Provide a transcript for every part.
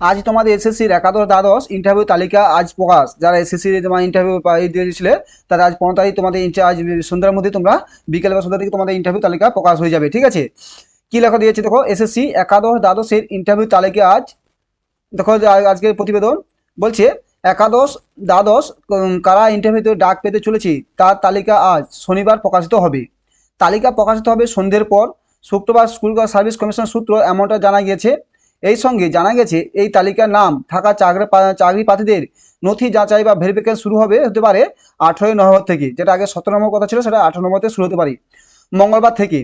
আজ তোমাদের এসএসসির একাদশ দ্বাদশ ইন্টারভিউ তালিকা আজ প্রকাশ। যারা এসএসসি তোমার ইন্টারভিউ দিয়েছিলে, তারা আজ পনেরো তারিখ তোমাদের আজ সন্ধ্যার মধ্যে তোমরা বিকেল বা সন্ধ্যা থেকে তোমাদের ইন্টারভিউ তালিকা প্রকাশ হয়ে যাবে, ঠিক আছে? কি লেখা দিয়েছে দেখো, এসএসসি একাদশ দ্বাদশের ইন্টারভিউ তালিকা আজ। দেখো আজকের প্রতিবেদন বলছে, একাদশ দ্বাদশ কারা ইন্টারভিউতে ডাক পেতে চলেছে, তার তালিকা আজ, শনিবার প্রকাশিত হবে। তালিকা প্রকাশিত হবে সন্ধ্যের পর। শুক্রবার স্কুল সার্ভিস কমিশন সূত্র এমনটা জানা গিয়েছে এই সঙ্গে জানা গেছে, এই তালিকার নাম থাকা চাকরি চাকরি প্রার্থীদের নথি যাচাই বা ভেরিফিকেশন শুরু হবে হতে পারে আঠেরোই নভেম্বর থেকে, যেটা আগে সতেরো নম্বর কথা ছিল, সেটা আঠেরো নম্বরতে শুরু হতে পারে। মঙ্গলবার থেকে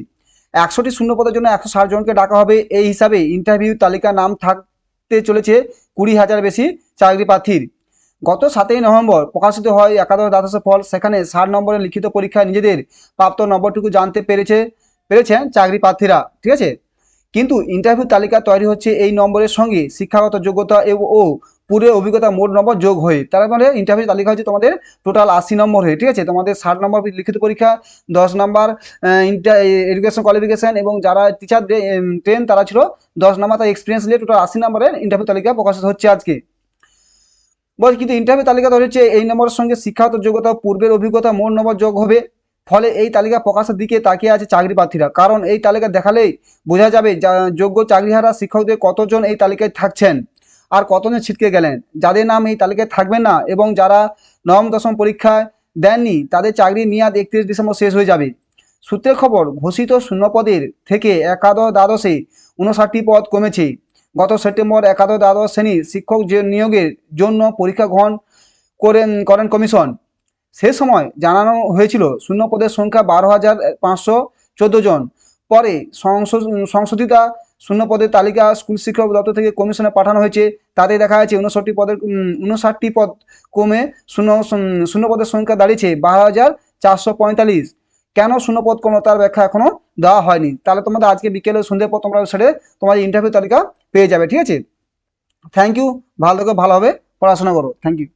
একশোটি শূন্য পদের জন্য একশো ষাট জনকে ডাকা হবে। এই হিসাবে ইন্টারভিউ তালিকার নাম থাকতে চলেছে কুড়ি হাজার বেশি চাকরি প্রার্থীর। গত সাতই নভেম্বর প্রকাশিত হয় একাদশ দ্বাদশের ফল। সেখানে ষাট নম্বরের লিখিত পরীক্ষায় নিজেদের প্রাপ্ত নম্বরটুকু জানতে পেরেছে, পেরেছেন চাকরি প্রার্থীরা। ঠিক আছে? কিন্তু ইন্টারভিউ তালিকা তৈরি হচ্ছে এই নম্বরের সঙ্গে। শিক্ষাগত যোগ্যতা ও পূর্বের অভিজ্ঞতা মোট নম্বর যোগ হয়ে। তার মানে ইন্টারভিউ তালিকা হচ্ছে তোমাদের টোটাল আশি নম্বর হয়ে, ঠিক আছে? তোমাদের ষাট নম্বর লিখিত পরীক্ষা, দশ নম্বর ইন্টার এডুকেশন কোয়ালিফিকেশন এবং যারা টিচার ট্রেন তারা ছিল, দশ নম্বর তার এক্সপিরিয়েন্স নিয়ে টোটাল আশি নম্বরের ইন্টারভিউ তালিকা প্রকাশিত হচ্ছে আজকে। বল কিন্তু ইন্টারভিউ তালিকা তৈরি হচ্ছে এই নম্বরের সঙ্গে শিক্ষাগত যোগ্যতা পূর্বের অভিজ্ঞতা মোট নম্বর যোগ হবে। ফলে এই তালিকা প্রকাশের দিকে তাকিয়ে আছে চাকরি প্রার্থীরা। কারণ এই তালিকা দেখালেই বোঝা যাবে যোগ্য চাকরিহারা শিক্ষকদের কতজন এই তালিকায় থাকছেন আর কতজন ছিটকে গেলেন। যাদের নাম এই তালিকায় থাকবেন না এবং যারা নবম, দশম পরীক্ষায় দেননি, তাদের চাকরি মেয়াদ একত্রিশ ডিসেম্বর শেষ হয়ে যাবে। সূত্রের খবর, ঘোষিত শূন্যপদের থেকে একাদশ দ্বাদশে উনষাটটি পদ কমেছে। গত সেপ্টেম্বর একাদশ দ্বাদশ শ্রেণির শিক্ষক নিয়োগের জন্য পরীক্ষা গ্রহণ করেন করেন কমিশন সে সময় জানানো হয়েছিল শূন্য পদের সংখ্যা বারো হাজার পাঁচশো চোদ্দ জন। পরে সংশো- সংশোধিতা শূন্য পদের তালিকা স্কুল শিক্ষক দপ্তর থেকে কমিশনে পাঠানো হয়েছে। তাতে দেখা যাচ্ছে উনষট্টি পদের উনষাটটি পদ কমে শূন্য, শূন্য- পদের সংখ্যা দাঁড়িয়েছে বারো হাজার চারশো পঁয়তাল্লিশ। কেন শূন্য পদ কমলো তার ব্যাখ্যা এখনও দেওয়া হয়নি? তাহলে তোমাদের আজকে বিকেলে সন্ধ্যের পর তোমরা সেটা, তোমাদের ইন্টারভিউ তালিকা পেয়ে যাবে, ঠিক আছে? থ্যাংক ইউ ভালো থেকে ভালোভাবে পড়াশোনা করো। Thank you